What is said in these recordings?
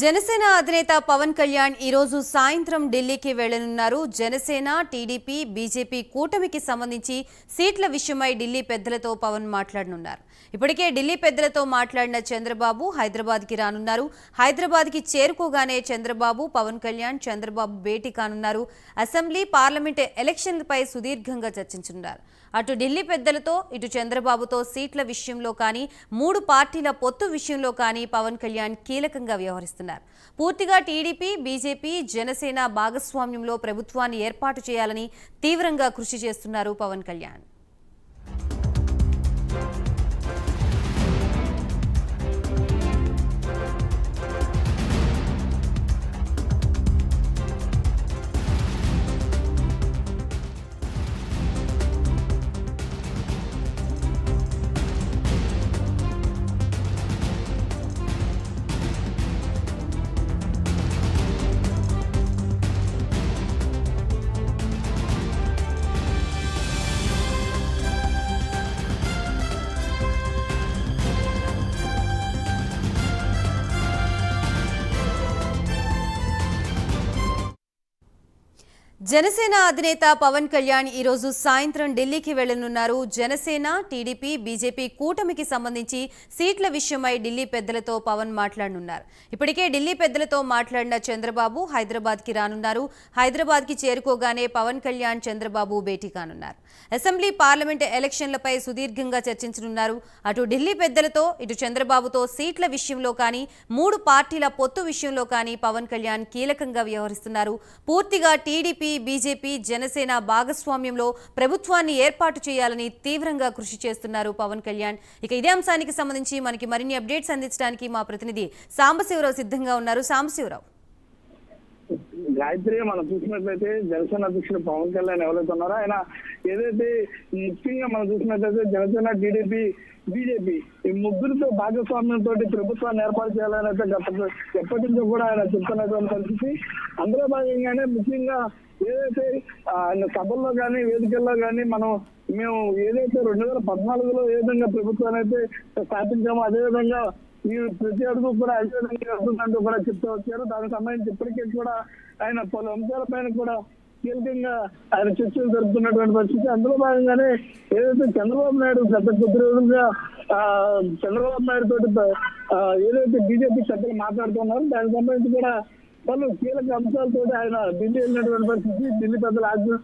జనసేన అధినేత పవన్ కళ్యాణ్ ఈరోజు సాయంత్రం ఢిల్లీకి వెళ్ళనున్నారు. జనసేన టీడీపీ బీజేపీ కూటమికి సంబంధించి సీట్ల విషయమై ఢిల్లీ పెద్దలతో పవన్ మాట్లాడనున్నారు. ఇప్పటికే ఢిల్లీ పెద్దలతో మాట్లాడిన చంద్రబాబు హైదరాబాద్కి రానున్నారు. హైదరాబాద్కి చేరుకోగానే చంద్రబాబు పవన్ కళ్యాణ్ చంద్రబాబు భేటీ కానున్నారు. అసెంబ్లీ పార్లమెంట్ ఎలక్షన్లపై సుదీర్ఘంగా చర్చించనున్నారు. అటు ఢిల్లీ పెద్దలతో ఇటు చంద్రబాబుతో సీట్ల విషయంలో కానీ మూడు పార్టీల పొత్తు విషయంలో కానీ పవన్ కళ్యాణ్ కీలకంగా వ్యవహరిస్తున్నారు. పూర్తిగా టీడీపీ బీజేపీ జనసేన భాగస్వామ్యంలో ప్రభుత్వాన్ని ఏర్పాటు చేయాలని తీవ్రంగా కృషి చేస్తున్నారు పవన్ కళ్యాణ్. జనసేన అధినేత పవన్ కళ్యాణ్ ఈరోజు సాయంత్రం ఢిల్లీకి వెళ్ళనున్నారు జనసేన టీడీపీ బీజేపీ కూటమికి సంబంధించి సీట్ల విషయమై ఢిల్లీ పెద్దలతో పవన్ మాట్లాడనున్నారు. ఇప్పటికే ఢిల్లీ పెద్దలతో మాట్లాడిన చంద్రబాబు హైదరాబాద్కి రానున్నారు. హైదరాబాద్కి చేరుకోగానే పవన్ కళ్యాణ్ చంద్రబాబు భేటీ కానున్నారు. అసెంబ్లీ పార్లమెంట్ ఎలక్షన్లపై సుదీర్ఘంగా చర్చించనున్నారు. అటు ఢిల్లీ పెద్దలతో ఇటు చంద్రబాబుతో సీట్ల విషయంలో కానీ మూడు పార్టీల పొత్తు విషయంలో కానీ పవన్ కళ్యాణ్ కీలకంగా వ్యవహరిస్తున్నారు. పూర్తిగా టీడీపీ బీజేపీ జనసేన భాగస్వామ్యంలో ప్రభుత్వాన్ని ఏర్పాటు చేయాలని తీవ్రంగా కృషి చేస్తున్నారు పవన్ కళ్యాణ్. ఇక ఇదే అంశానికి సంబంధించి మనకి మరిన్ని అప్డేట్స్ అందించడానికి మా ప్రతినిధి సాంబశివరావు సిద్ధంగా ఉన్నారు. సాంబశివరావు. గాయత్రి మనం చూసినట్లయితే జనసేన అధ్యక్షుడు పవన్ కళ్యాణ్ ఎవరైతే ఉన్నారో ఆయన ఏదైతే ముఖ్యంగా మనం చూసినట్లయితే జనసేన టీడీపీ బీజేపీ ఈ ముగ్గురితో భాగస్వామ్యంతో ప్రభుత్వాన్ని ఏర్పాటు చేయాలని అయితే గత ఎప్పటి నుంచో కూడా ఆయన చెప్తున్నటువంటి పరిస్థితి. అందులో భాగంగానే ముఖ్యంగా ఏదైతే ఆయన సభల్లో కానీ వేదికల్లో కానీ మనం మేము ఏదైతే రెండు వేల పద్నాలుగులో ఏ విధంగా ప్రభుత్వాన్ని అయితే స్థాపించామో అదే మీరు ప్రతి అడుగు కూడా అదే విధంగా వెళ్తుందంటూ కూడా చెప్తూ వచ్చారు. దానికి సంబంధించి ఇప్పటికే కూడా ఆయన పలు అంశాలపైన కూడా కీలకంగా ఆయన చర్చలు జరుపుతున్నటువంటి పరిస్థితి. అందులో భాగంగానే ఏదైతే చంద్రబాబు నాయుడు గత కొద్ది రోజులుగా ఆ, చంద్రబాబు నాయుడు తోటి ఏదైతే బీజేపీ సభ్యులు మాట్లాడుతున్నారో దానికి సంబంధించి కూడా పలు కీలక అంశాలతో ఆయన ఢిల్లీ వెళ్ళినటువంటి పరిస్థితి ఢిల్లీ పెద్దల ఆజ్ఞ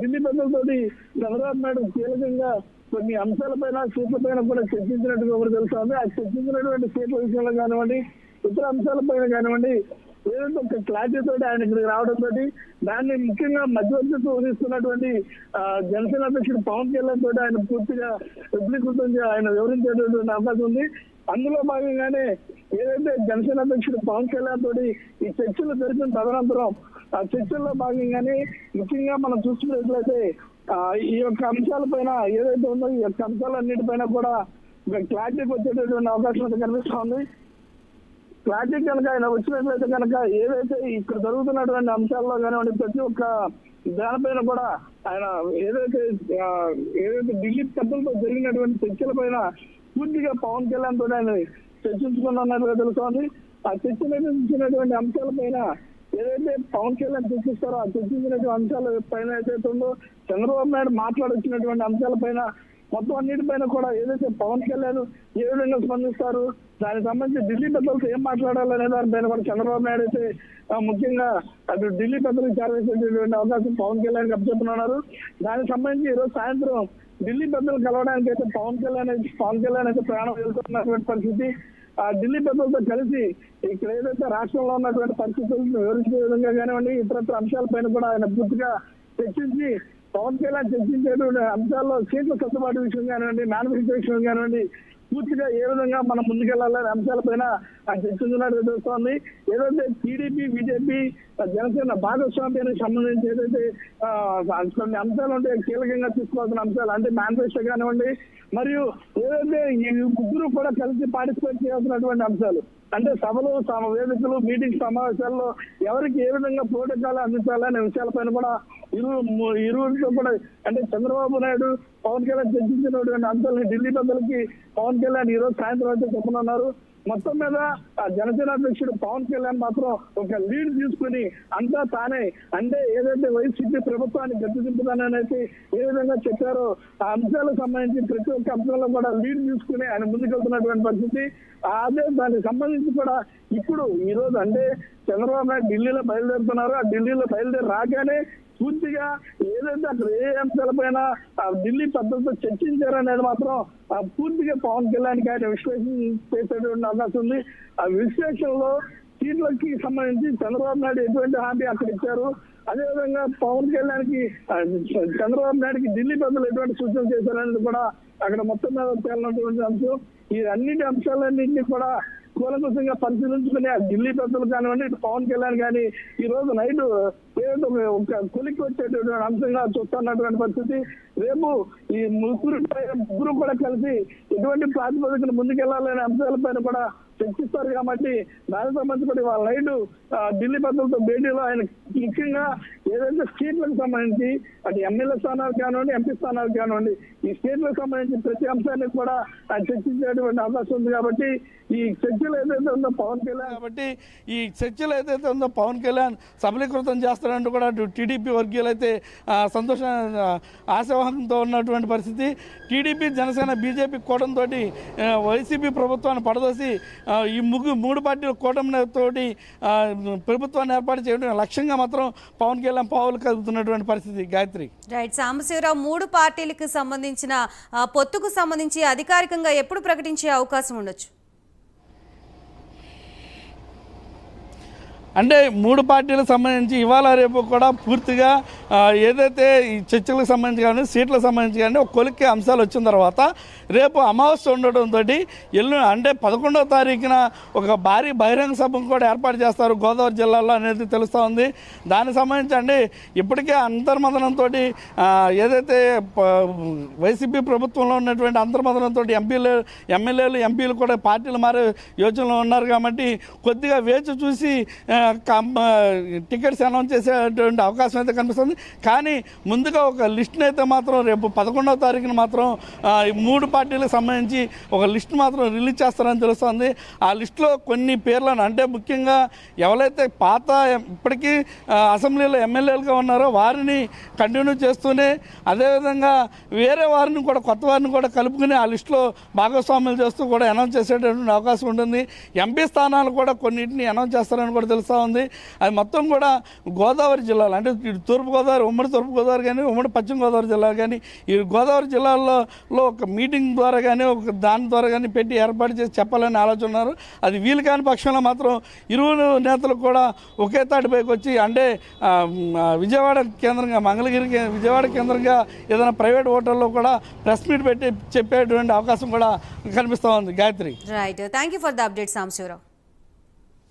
ఢిల్లీ పెద్దలతోటి చంద్రబాబు నాయుడు కీలకంగా కొన్ని అంశాలపైన సీట్లపైన కూడా చర్చించినట్టుగా కూడా తెలుస్తుంది ఆ చర్చించినటువంటి సీట్ల విషయంలో కానివ్వండి ఇతర అంశాలపైన కానివ్వండి ఏదంటే ఒక క్లారిటీ తోటి ఆయన ఇక్కడికి రావడం తోటి దాన్ని ముఖ్యంగా మధ్యవర్తిత్వం వహిస్తున్నటువంటి జనసేన అధ్యక్షుడు పవన్ కళ్యాణ్ తోటి ఆయన పూర్తిగా విపులీకృతం ఆయన వివరించేటటువంటి అవకాశం ఉంది. అందులో భాగంగానే ఏదైతే జనసేన అధ్యక్షుడు పవన్ కళ్యాణ్ తోటి ఈ చర్చలు జరిపిన తదనంతరం ఆ చర్చల్లో భాగంగానే ముఖ్యంగా మనం చూసుకున్నట్లయితే ఆ, ఈ యొక్క అంశాలపైన ఏదైతే ఉందో ఈ యొక్క అంశాలన్నిటిపైన కూడా క్లారిటీకి వచ్చేటటువంటి అవకాశం అయితే కనిపిస్తోంది క్లారిటీ కనుక ఆయన వచ్చినట్లయితే కనుక ఏదైతే ఇక్కడ జరుగుతున్నటువంటి అంశాల్లో కానివ్వండి ప్రతి ఒక్క దానిపైన కూడా ఆయన ఏదైతే ఏదైతే ఢిల్లీ పెద్దలతో జరిగినటువంటి చర్చల పైన పూర్తిగా పవన్ కళ్యాణ్ తోటి ఆయన చర్చించుకున్నట్టుగా తెలుస్తోంది ఆ చర్చించినటువంటి అంశాలపైన ఏదైతే పవన్ కళ్యాణ్ చర్చిస్తారో ఆ చర్చించినటువంటి అంశాల పైన ఏదైతే ఉందో చంద్రబాబు నాయుడు మాట్లాడొచ్చినటువంటి అంశాలపైన మొత్తం అన్నిటిపైన కూడా ఏదైతే పవన్ కళ్యాణ్ ఏ విధంగా స్పందిస్తారు దానికి సంబంధించి ఢిల్లీ పెద్దలతో ఏం మాట్లాడాలనే దానిపైన కూడా చంద్రబాబు నాయుడు అయితే ముఖ్యంగా అటు ఢిల్లీ పెద్దలకు చేరవేసేటటువంటి అవకాశం పవన్ కళ్యాణ్ చెప్తున్నారు దానికి సంబంధించి ఈరోజు సాయంత్రం ఢిల్లీ పెద్దలు కలవడానికి అయితే పవన్ కళ్యాణ్ అయితే పవన్ కళ్యాణ్ అయితే ప్రయాణం వెళ్తున్నటువంటి పరిస్థితి. ఆ ఢిల్లీ పెద్దలతో కలిసి ఇక్కడ ఏదైతే రాష్ట్రంలో ఉన్నటువంటి పరిస్థితులను వివరించే విధంగా కానివ్వండి ఇతరత్ర అంశాలపైన కూడా ఆయన పూర్తిగా చర్చించి పవన్ కళ్యాణ్ చర్చించేటువంటి అంశాల్లో సీట్ల సర్దుబాటు విషయం కానివ్వండి నాన్ విషయం కానివ్వండి పూర్తిగా ఏ విధంగా మనం ముందుకెళ్ళాలనే అంశాలపైన ఆ చర్చించినట్టు తెలుస్తోంది ఏదైతే టీడీపీ బీజేపీ జనసేన భాగస్వామ్యానికి సంబంధించి ఏదైతే కొన్ని అంశాలు ఉంటాయి కీలకంగా తీసుకోవాల్సిన అంశాలు అంటే మేనిఫెస్టో కానివ్వండి మరియు ఏదైతే ఈ ముగ్గురు కూడా కలిసి పార్టిసిపేట్ చేయాల్సినటువంటి అంశాలు అంటే సభలు సమ వేదికలు మీటింగ్ సమావేశాల్లో ఎవరికి ఏ విధంగా ప్రోటోకాల్ అందించాలనే విషయాలపైన కూడా ఇరు ఇరువురితో కూడా అంటే చంద్రబాబు నాయుడు పవన్ కళ్యాణ్ చర్చించినటువంటి అంశాలని ఢిల్లీ పెద్దలకి పవన్ కళ్యాణ్ ఈ రోజు సాయంత్రం అయితే చెప్పనున్నారు. మొత్తం మీద జనసేన అధ్యక్షుడు పవన్ కళ్యాణ్ మాత్రం ఒక లీడ్ తీసుకుని అంతా తానే అంటే ఏదైతే వైసీపీ ప్రభుత్వాన్ని గట్టి ఏ విధంగా చెప్పారో ఆ అంశాలకు సంబంధించి ప్రతి ఒక్క అంశంలో కూడా లీడ్ తీసుకుని ఆయన ముందుకెళ్తున్నటువంటి పరిస్థితి. అదే దానికి సంబంధించి కూడా ఇప్పుడు ఈ రోజు అంటే చంద్రబాబు నాయుడు ఢిల్లీలో బయలుదేరుతున్నారు. ఆ ఢిల్లీలో బయలుదేరి రాగానే పూర్తిగా ఏదైతే అక్కడ ఏ అంశాలపైన ఆ ఢిల్లీ పద్ధతితో చర్చించారనేది మాత్రం పూర్తిగా పవన్ కళ్యాణ్ ఆయన విశ్లేషణ చేసేటువంటి అవకాశం ఉంది. ఆ విశ్లేషణలో సీట్లకి సంబంధించి చంద్రబాబు నాయుడు ఎటువంటి హామీ అక్కడ ఇచ్చారు? అదేవిధంగా పవన్ కళ్యాణ్కి చంద్రబాబు నాయుడుకి ఢిల్లీ పెద్దలు ఎటువంటి సూచనలు చేశారనేది కూడా అక్కడ మొత్తం మీద తేలినటువంటి అంశం. ఈ అన్నిటి అంశాలన్నింటినీ కూడా కూలంకషంగా పరిశీలించుకుని ఆ ఢిల్లీ పెద్దలు కానివ్వండి ఇటు పవన్ కళ్యాణ్ కానీ ఈ రోజు నైట్ ఏదో ఒక కొలికి వచ్చేటటువంటి అంశంగా చూస్తున్నటువంటి పరిస్థితి. రేపు ఈ ముగ్గురు ముగ్గురు కూడా కలిసి ఎటువంటి ప్రాతిపదికన ముందుకెళ్ళాలనే అంశాలపైన కూడా చర్చిస్తారు కాబట్టి దానికి సంబంధించి వాళ్ళ నైట్ ఢిల్లీ పెద్దలతో భేటీలో ఆయన ముఖ్యంగా ఏదైతే స్టేట్లకు సంబంధించి అటు ఎమ్మెల్యే స్థానాలు కానివ్వండి ఎంపీ స్థానాలు కానివ్వండి ఈ స్టేట్లకు సంబంధించి ప్రతి అంశాన్ని కూడా ఆయన చర్చించేటువంటి అవకాశం ఉంది కాబట్టి ఈ చర్చలు ఏదైతే ఉందో పవన్ కళ్యాణ్ కాబట్టి ఈ చర్చలు ఏదైతే ఉందో పవన్ కళ్యాణ్ సబలీకృతం చేస్తారంటూ కూడా అటు టీడీపీ వర్గీయులు అయితే సంతోష ఆశావాహంతో ఉన్నటువంటి పరిస్థితి. టీడీపీ జనసేన బీజేపీ కూటమితో వైసీపీ ప్రభుత్వాన్ని పడదోసి ఈ ముగ్గు మూడు పార్టీల కూటమితోటి ప్రభుత్వాన్ని ఏర్పాటు చేయడం లక్ష్యంగా మాత్రం పవన్ కళ్యాణ్ పావులు కలుగుతున్నటువంటి పరిస్థితి. గాయత్రి. రైట్. సాంబశివరావు మూడు పార్టీలకు సంబంధించిన పొత్తుకు సంబంధించి అధికారికంగా ఎప్పుడు ప్రకటించే అవకాశం ఉండొచ్చు? అంటే మూడు పార్టీలకు సంబంధించి ఇవాళ రేపు కూడా పూర్తిగా ఏదైతే ఈ చర్చలకు సంబంధించి కానీ సీట్లకు సంబంధించి కానీ ఒక కొలిక్కే అంశాలు వచ్చిన తర్వాత రేపు అమావాస్య ఉండడంతో ఎల్లు అంటే పదకొండవ తారీఖున ఒక భారీ బహిరంగ సభను కూడా ఏర్పాటు చేస్తారు గోదావరి జిల్లాలో అనేది తెలుస్తూ ఉంది. దానికి సంబంధించి అండి ఇప్పటికే అంతర్మదనంతో ఏదైతే వైసీపీ ప్రభుత్వంలో ఉన్నటువంటి అంతర్మదనంతో ఎంపీలు ఎమ్మెల్యేలు ఎంపీలు కూడా పార్టీలు మారే యోచనలో ఉన్నారు కాబట్టి కొద్దిగా వేచి చూసి టికెట్స్ అనౌన్స్ చేసేటువంటి అవకాశం అయితే కనిపిస్తుంది. కానీ ముందుగా ఒక లిస్ట్ని అయితే మాత్రం రేపు పదకొండవ తారీఖున మాత్రం మూడు పార్టీలకు సంబంధించి ఒక లిస్ట్ మాత్రం రిలీజ్ చేస్తారని తెలుస్తుంది. ఆ లిస్టులో కొన్ని పేర్లను అంటే ముఖ్యంగా ఎవరైతే పాత ఇప్పటికీ అసెంబ్లీలో ఎమ్మెల్యేలుగా ఉన్నారో వారిని కంటిన్యూ చేస్తూనే అదేవిధంగా వేరే వారిని కూడా కొత్త వారిని కూడా కలుపుకుని ఆ లిస్టులో భాగస్వాములు చేస్తూ కూడా అనౌన్స్ చేసేటటువంటి అవకాశం ఉంటుంది. ఎంపీ స్థానాలు కూడా కొన్నింటిని అనౌన్స్ చేస్తారని కూడా తెలుస్తూ ఉంది అది మొత్తం కూడా గోదావరి జిల్లాలో అంటే ఇటు ఉమ్మడి తూర్పుగోదావరి కానీ ఉమ్మడి పశ్చిమ గోదావరి జిల్లా కానీ ఈ గోదావరి జిల్లాల్లో ఒక మీటింగ్ ద్వారా కానీ ఒక దాని ద్వారా కానీ పెట్టి ఏర్పాటు చేసి చెప్పాలని ఆలోచన ఉన్నారు. అది వీలు కాని పక్షంలో మాత్రం ఇరువురు నేతలు కూడా ఒకే తాటిపైకి వచ్చి అంటే విజయవాడ కేంద్రంగా మంగళగిరి విజయవాడ కేంద్రంగా ఏదైనా ప్రైవేట్ హోటల్లో కూడా ప్రెస్ మీట్ పెట్టి చెప్పేటువంటి అవకాశం కూడా కనిపిస్తూ ఉంది. Gayatri. Right thank you for the update Samshivarao